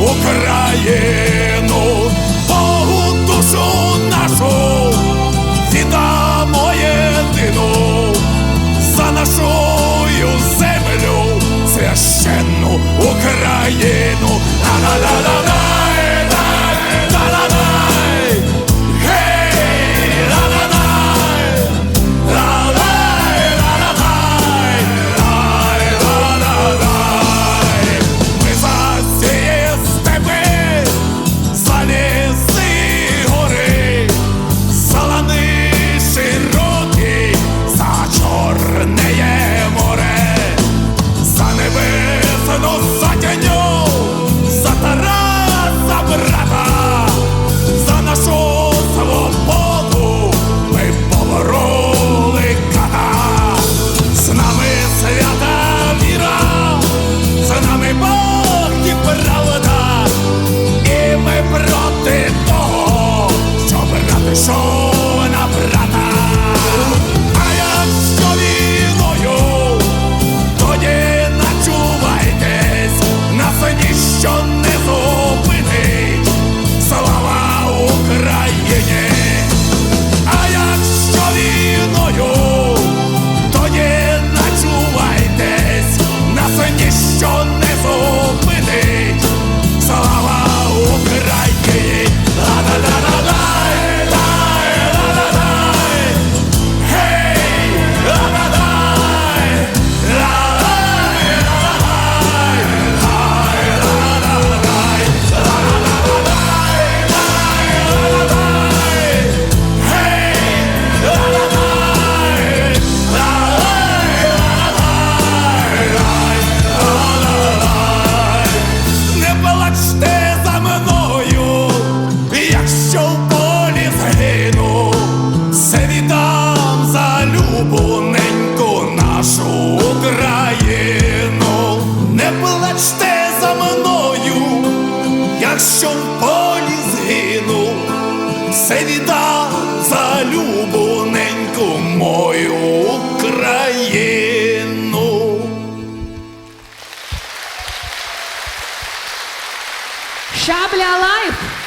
Україну, Богу душу. Shabla life!